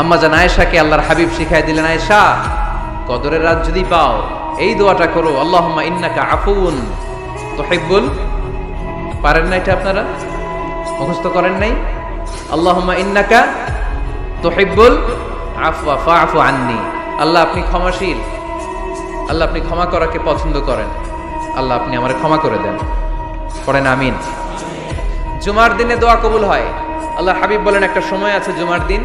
আম্মা জান আয়েশাকে আল্লাহর হাবিব শিখাই দিলেন, আয়েশা, কদরের রাত যদি পাও, এই দোয়াটা করো, আল্লাহুম্মা ইন্নাকা আফুন তুহিব্বুল পারেন না এটা আপনারা? মুখস্থ করেন নাই? আল্লাহুম্মা ইন্নাকা তুহিব্বুল আফওয়া, ফাআফু আন্নি। আল্লাহ আপনি ক্ষমাশীল। আল্লাহ আপনি ক্ষমা করাকে পছন্দ করেন। আল্লাহ আপনি আমারে ক্ষমা করে দেন। পড়েন আমিন। জুমার দিনে দোয়া কবুল হয়। আল্লাহ হাবিব বলেন, একটা সময় আছে জুমার দিন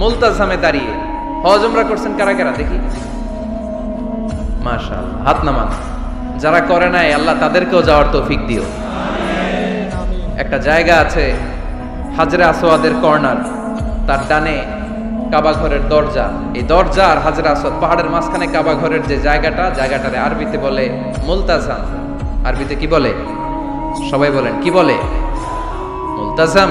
মুলতাজামে দাঁড়িয়ে। হজ উমরা করছেন কারা কারা? দেখি। মাশাআল্লাহ, হাত নামান। যারা করে নাই, আল্লাহ তাদেরকেও যাওয়ার তৌফিক দিও। একটা জায়গা আছে, হাজরা আসোয়াদের কর্নার। তার ডানে কাবা ঘরের দরজা। এই দরজা আর হাজরা আসোয়াদ পাহাড়ের মাঝখানে কাবা ঘরের যে জায়গাটা, জায়গাটারে আরবিতে বলে মুলতাজাম। আরবিতে কি বলে? সবাই বলেন, কি বলে? মুলতাজাম।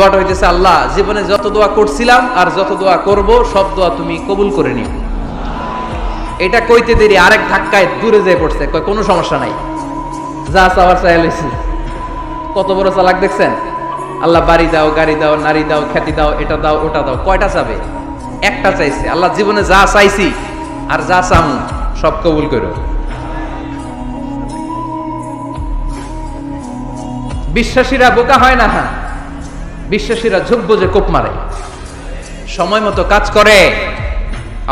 দোয়াটা হইতেছে, আল্লাহ, জীবনে যত দোয়া করছিলাম আর যত দোয়া করব, সব দোয়া তুমি কবুল করে নিও। এটা কইতে দেরি, আরেক ধাক্কায় দূরে যেয়ে পড়ছে। কোনো সমস্যা নাই। যা চাওয়ার চাই লইছি। কত বড় চালাক দেখছেন? আল্লাহ, বাড়ি দাও, গাড়ি দাও, নারী দাও, খ্যাতি দাও, এটা দাও, ওটা দাও। কয়টা চাবে? একটা চাইছে, আল্লাহ, জীবনে যা চাইছি আর যা চামু, সব কবুল করো। বিশ্বাসীরা বোকা হয় না হ্যাঁ? বিশ্বাসীরা ঝুঁক বোঝে কোপ মারে। সময় মতো কাজ করে,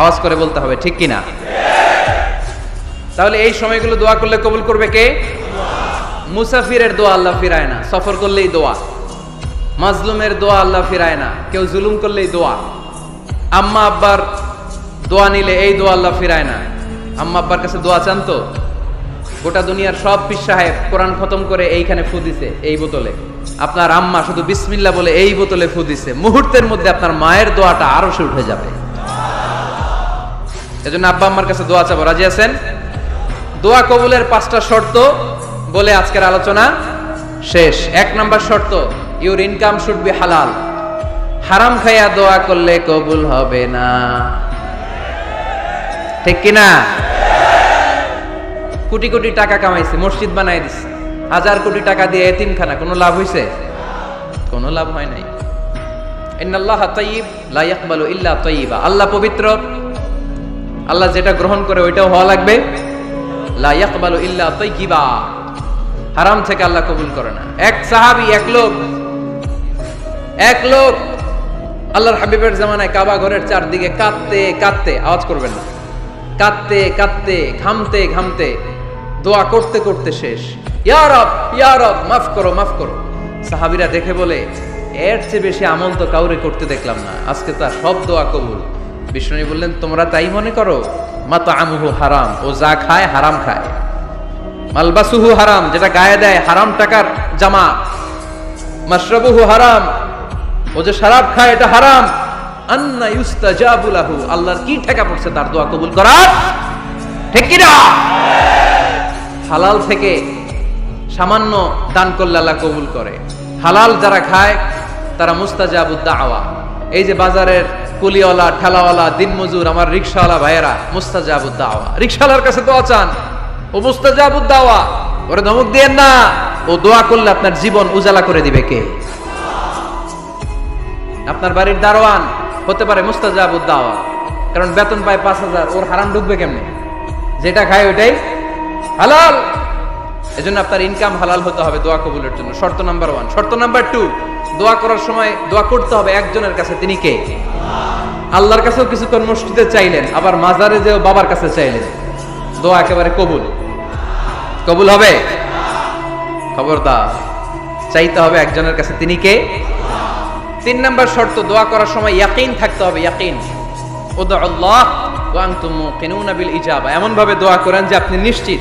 আওয়াজ করে বলতে হবে, ঠিক কিনা? তাহলে এই সময়গুলো দোয়া করলে কবুল করবে কে? মুসাফিরের দোয়া আল্লাহ ফিরায় না, সফর করলেই দোয়া। মাজলুমের দোয়া আল্লাহ ফিরায় না, কেউ জুলুম করলেই দোয়া। আম্মা আব্বার দোয়া নিলে এই দোয়া আল্লাহ ফিরায় না। আম্মা আব্বার কাছে দোয়া চান তো? গোটা দুনিয়ার সব পীর সাহেব কোরআন খতম করে এইখানে ফু দিছে, এই বোতলে। আপনার আম্মা শুধু বিসমিল্লা বলে এই বোতলে ফু দিছে। মুহূর্তের মধ্যে আপনার মায়ের দোয়াটা আরও সে উঠে যাবে। এজন্য আব্বা আম্মার কাছে দোয়া চাবো। রাজি আছেন? দোয়া কবুলের পাঁচটা শর্ত বলে আজকের আলোচনা শেষ। এক নম্বর শর্ত ইউর ইনকাম শুড বি হালাল হারাম খাইয়া দোয়া করলে কবুল হবে না। ঠিক কিনা? কোটি কোটি টাকা কামাইছে, মসজিদ বানাই দিছে। হাজার কোটি টাকা দিয়ে এতিমখানা, কোনো লাভ হইছে? কোনো লাভ হয় নাই। ইন্নাল্লাহ তাইয়িব, লা ইয়াকবালু ইল্লা তাইয়িবা। আল্লাহ পবিত্র। আল্লাহ যেটা গ্রহণ করে ওইটাও হওয়া লাগবে। লা ইয়াকবালু ইল্লা তাইয়িবা। হারাম থেকে আল্লাহ কবুল করে না। এক সাহাবী, এক লোক। এক লোক। আল্লাহর হাবিবের জামানায় কাবা ঘরের চারদিকে কাঁদতে কাঁদতে, আওয়াজ করবেন না। কাঁদতে কাঁদতে, ঘামতে ঘামতে। দোয়া করতে করতে শেষ। ইয়ারব ইয়ারব মাফ করো মাফ করো। সাহাবিরা দেখে বলে, এর চেয়ে বেশি আমল তো কাউরে করতে দেখলাম না, আজকে তার সব দোয়া কবুল। বিষ্ণু বললেন, তোমরা তাই মনে করো? মাতা আমুহু হারাম, ও যা খায় হারাম খায়। মালবাসুহু হারাম, যেটা গায়ে দেয় হারাম টাকার জামা। মাশরাবুহু হারাম, ও যে শরাব খায় এটা হারাম। আন্না ইউস্তাজাবু লাহু, আল্লাহর কি ঠেকা পড়ছে তার দোয়া কবুল করার? ঠিক কি না হালাল থেকে সামান্য দান করলে কবুল করে। হালাল যারা খায়, তারা মুস্তাজাবুদ দাওয়া। এই যে বাজারের কুলিওয়ালা, ঠেলাওয়ালা, দিনমজুর, আমার রিক্সাওয়ালা ভাইয়েরা মুস্তাজাবুদ দাওয়া। রিক্সাওয়ালার কাছে দোয়া চান, ও মুস্তাজাবুদ দাওয়া, ওরে ধমক দিয়েন না। ও দোয়া করলে আপনার জীবন উজালা করে দিবে কে? আপনার বাড়ির দারোয়ান হতে পারে মুস্তাজাবুদ দাওয়া, কারণ বেতন পায় পাঁচ হাজার, ওর হারান ঢুকবে কেমনে? যেটা খায় ওইটাই হালাল। এজন্য আপনার ইনকাম হালাল হতে হবে দোয়া কবুলের জন্য। শর্ত নাম্বার ওয়ান শর্ত নাম্বার টু দোয়া করার সময় দোয়া করতে হবে একজনের কাছে, তিনি কে? আল্লাহর কাছেও কিছুক্ষণ মসজিদে চাইলেন, আবার মাজারে যেও বাবার কাছে চাইলেন। দোয়া একেবারে কবুল। কবুল হবে? খবরদার। চাইতে হবে একজনের কাছে, তিনি কে? তিন নাম্বার শর্ত, দোয়া করার সময় ইয়াকিন থাকতে হবে, ইয়াকিন। ওদা আল্লাহ ওয়াংতুম মুকিনুনা বিল ইজাবা। এমন ভাবে দোয়া করেন যে আপনি নিশ্চিত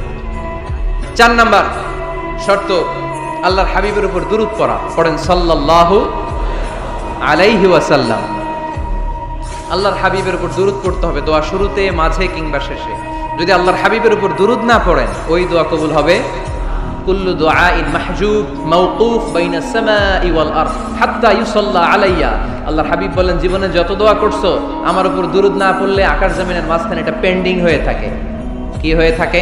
চার নাম্বার শর্ত, আল্লাহর হাবিবের উপর দুরুদ পড়া। পড়েন সাল্লাল্লাহু আলাইহি ওয়াসাল্লাম। আল্লাহর হাবিবের উপর দুরুদ পড়তে হবে দোয়া শুরুতে, মাঝে কিংবা শেষে। যদি আল্লাহর হাবিবের উপর দুরুদ না পড়েন, ওই দোয়া কবুল হবে কুল্লু দুআইন মাহজুব মাওকুফ বাইনা সামাই ওয়াল আরদ হাত্তা ইউসাল্লা আলাইয়া। আল্লাহর হাবিব বলেন, জীবনে যত দোয়া করছ, আমার উপর দুরুদ না পড়লে আকাশ জমিনের মাঝখানে এটা পেন্ডিং হয়ে থাকে। কি হয়ে থাকে?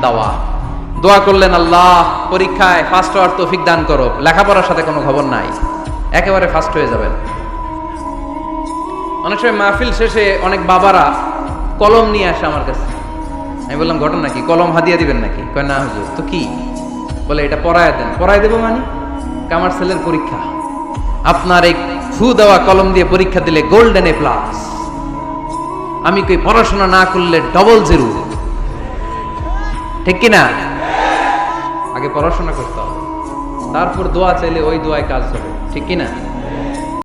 দাওয়া। দোয়া করলেন, আল্লাহ, পরীক্ষায় ফার্স্ট হওয়ার তৌফিক দান করো। লেখাপড়ার সাথে কোনো খবর নাই। একেবারে ফার্স্ট হয়ে যাবেন। অনেক সময় মাহফিল শেষে অনেক বাবারা কলম নিয়ে আসে আমার কাছে। আমি বললাম, ঘটনা কি? কলম হাদিয়া দিবেন নাকি? কয়, না হুজুর। তো কি? বলে, এটা পড়ায় দেন। পড়ায় দেবো মানে? কামার ছেলের পরীক্ষা। আপনার এই ফু দেওয়া কলম দিয়ে পরীক্ষা দিলে গোল্ডেন এ প্লাস। আমি কই, পড়াশোনা না করলে ডবল জিরো ঠিক কিনা? আগে পড়াশোনা করতে হবে। তারপর দোয়া চাইলে ওই দোয়ায় কাজ হবে। ঠিক কি না